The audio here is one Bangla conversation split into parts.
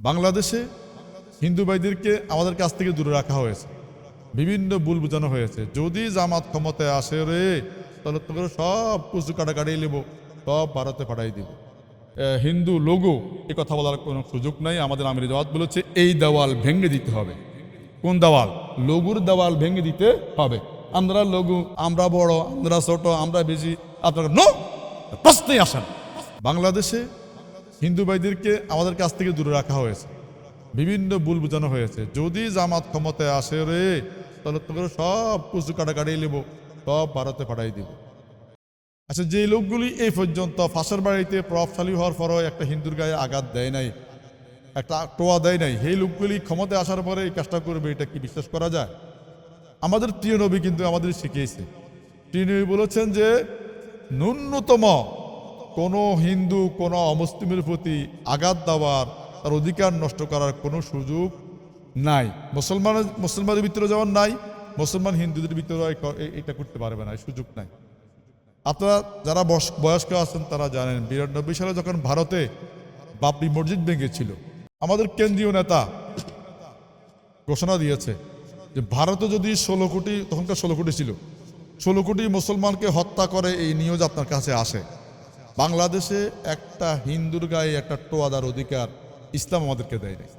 বাংলাদেশে হিন্দু ভাইদেরকে আমাদের কাছ থেকে দূরে রাখা হয়েছে। বিভিন্ন ভুল বোঝানো হয়েছে। যদি জামাত ক্ষমতায় আসে রে, তাহলে তোকে সব কুচু কাটাকাটি নেব সব ভারতে পাঠাই দিব। হিন্দু লোগো, এ কথা বলার কোনো সুযোগ নাই। আমাদের আমির জওয়াত বলেছে, এই দেওয়াল ভেঙে দিতে হবে। কোন দেওয়াল? লঘুর দেওয়াল ভেঙে দিতে হবে। আমরা লঘু আমরা বড়, আমরা ছোট, আমরা বেশি, আপনারা নো, প্রশ্নই আসেন। বাংলাদেশে হিন্দু ভাইদেরকে আমাদের কাছ থেকে দূরে রাখা হয়েছে। বিভিন্ন ভুল বোঝানো হয়েছে। যদি জামাত ক্ষমতায় আসে রে, তাহলে তোকে সব কুচু কাটাকাটি নেব সব ভারতে পাঠাই দিব। আচ্ছা যে লোকগুলি এই পর্যন্ত ফাঁসের বাড়িতে প্রভাবশালী হওয়ার পরও একটা হিন্দুর গায়ে আঘাত দেয় নাই, একটা টোয়া দেয় নাই, সেই লোকগুলি ক্ষমতায় আসার পরে এই কাজটা করবে, এটা কি বিশ্বাস করা যায়? আমাদের প্রিয় নবী কিন্তু আমাদের শিখিয়েছে। নবী বলেছেন যে, ন্যূনতম কোনো হিন্দু, কোনো অমুসলিমের প্রতি আঘাত দেওয়ার তার অধিকার নষ্ট করার কোনো সুযোগ নাই। মুসলমান, মুসলমানের ভিতরে যেমন নাই, মুসলমান হিন্দুদের ভিতরে এটা করতে পারবে না সুযোগ নাই। আপনারা যারা বয়স- বয়স্ক আছেন তারা জানেন, বিরানব্বই সালে যখন ভারতে বাবরি মসজিদ ভেঙেছিল, আমাদের কেন্দ্রীয় নেতা ঘোষণা দিয়েছে যে ভারতে যদি ষোলো কোটি, তখনকার ষোলো কোটি ছিল, ষোলো কোটি মুসলমানকে হত্যা করে এই নিউজ আপনার কাছে আসে। বাংলাদেশে একটা হিন্দুর গায়ে একটা টোয়াদার অধিকার ইসলাম আমাদেরকে দেয় নাই।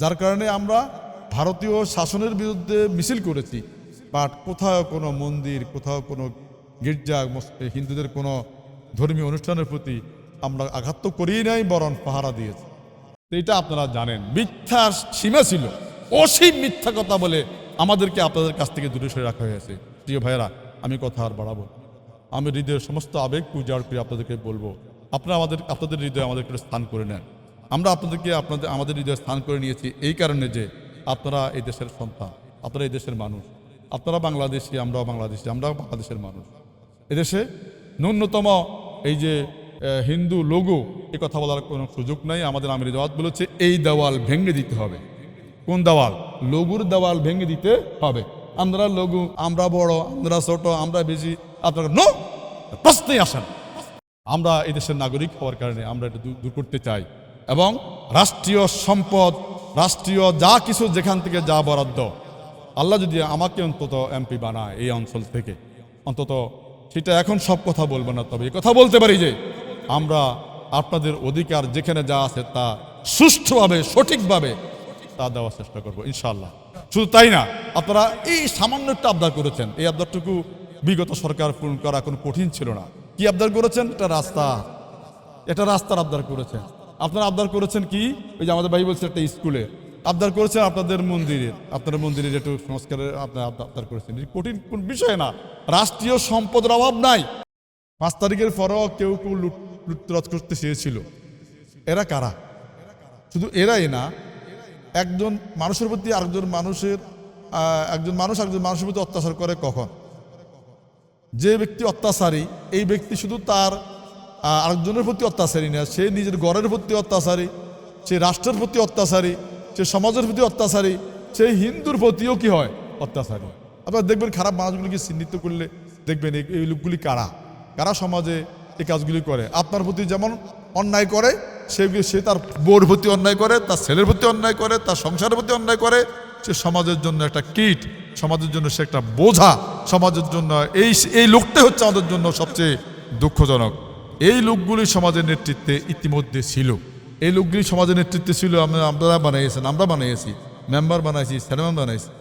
যার কারণে আমরা ভারতীয় শাসনের বিরুদ্ধে মিছিল করেছি, বাট কোথাও কোনো মন্দির, কোথাও কোনো গির্জা হিন্দুদের কোনো ধর্মীয় অনুষ্ঠানের প্রতি আমরা আঘাত তো করিই নাই, বরং পাহারা দিয়েছি। এটা আপনারা জানেন মিথ্যার সীমা ছিল। অসীম মিথ্যা কথা বলে আমাদেরকে আপনাদের কাছ থেকে দূরে সরে রাখা হয়েছে। প্রিয় ভাইয়েরা, আমি কথা আর বাড়াবো। আমি হৃদয়ের সমস্ত আবেগ উজাড় করে আপনাদেরকে বলব। আপনারা আমাদের, আপনাদের হৃদয়ে আমাদের একটু স্থান করে নেন। আমরা আপনাদেরকে, আপনাদের, আমাদের হৃদয়ে স্থান করে নিয়েছি এই কারণে যে আপনারা এই দেশের সন্তান, আপনারা এই দেশের মানুষ। আপনারা বাংলাদেশি, আমরাও বাংলাদেশি, আমরাও বাংলাদেশের মানুষ। এদেশে ন্যূনতম এই যে হিন্দু লোগো, এ কথা বলার কোনো সুযোগ নাই। আমাদের আমির জওয়াত বলেছে, এই দেওয়াল ভেঙে দিতে হবে। কোন দেওয়াল? লঘুর দেওয়াল ভেঙে দিতে হবে। আমরা লঘু, আমরা বড়, আমরা ছোট, আমরা বেশি আপনার নো, প্রশ্নই আসেন আমরা এই দেশের নাগরিক হওয়ার কারণে আমরা এটা দূর করতে চাই এবং রাষ্ট্রীয় সম্পদ, রাষ্ট্রীয় যা কিছু যেখান থেকে যা বরাদ্দ, আল্লাহ যদি আমাকে অন্তত এমপি বানায় এই অঞ্চল থেকে, অন্তত সেটা এখন সব কথা বলব না, তবে কথা বলতে পারি যে আমরা আপনাদের অধিকার যেখানে যা আছে তা সুষ্ঠুভাবে, সঠিকভাবে তা দেওয়ার চেষ্টা করব ইনশাল্লাহ শুধু তাই না, আপনারা এই সামান্য একটা আবদার করেছেন, এই আবদারটুকু বিগত সরকার পূরণ করা কোনো কঠিন ছিল না। কি আবদার করেছেন? এটা রাস্তা। এটা রাস্তার আবদার করেছেন। আপনারা আবদার করেছেন কি? ওই যে আমাদের ভাই বলছে একটা স্কুলে। আবদার করেছেন আপনাদের মন্দিরের। আপনার মন্দিরের একটু সংস্কারের আপনার আবদার করেছেন। কঠিন কোন বিষয় না। রাষ্ট্রীয় সম্পদের অভাব নাই। পাঁচ তারিখের পরও কেউ কেউ লুট লুটতরাজ করতে চেয়েছিল। এরা কারা? শুধু এরাই না, একজন মানুষের প্রতি আরেকজন মানুষের একজন মানুষ একজন মানুষের প্রতি অত্যাচার করে কখন? যে ব্যক্তি অত্যাচারী, এই ব্যক্তি শুধু তার আরেকজনের প্রতি অত্যাচারী না, সে নিজের গড়ের প্রতি অত্যাচারী, সে রাষ্ট্রের প্রতি অত্যাচারী, সে সমাজের প্রতি অত্যাচারী, সে হিন্দুর প্রতিও কি হয়? অত্যাচারী আপনারা দেখবেন খারাপ মানুষগুলিকে চিহ্নিত করলে দেখবেন এই লোকগুলি কারা? কারা সমাজে এই কাজগুলি করে? আপনার প্রতি যেমন অন্যায় করে, সে সে তার বোর প্রতি অন্যায় করে, তার ছেলের প্রতি অন্যায় করে, তার সংসারের প্রতি অন্যায় করে, সে সমাজের জন্য একটা কিট। সমাজের জন্য সে একটা বোঝা সমাজের জন্য। এই এই লোকটাই হচ্ছে আমাদের জন্য সবচেয়ে দুঃখজনক। এই লোকগুলি সমাজের নেতৃত্বে ইতিমধ্যে ছিল। এই লোকগুলি সমাজের নেতৃত্বে ছিল, আমরা আমরা বানিয়েছেন আমরা বানিয়েছি মেম্বার বানাইছি চেয়ারম্যান বানাইছি।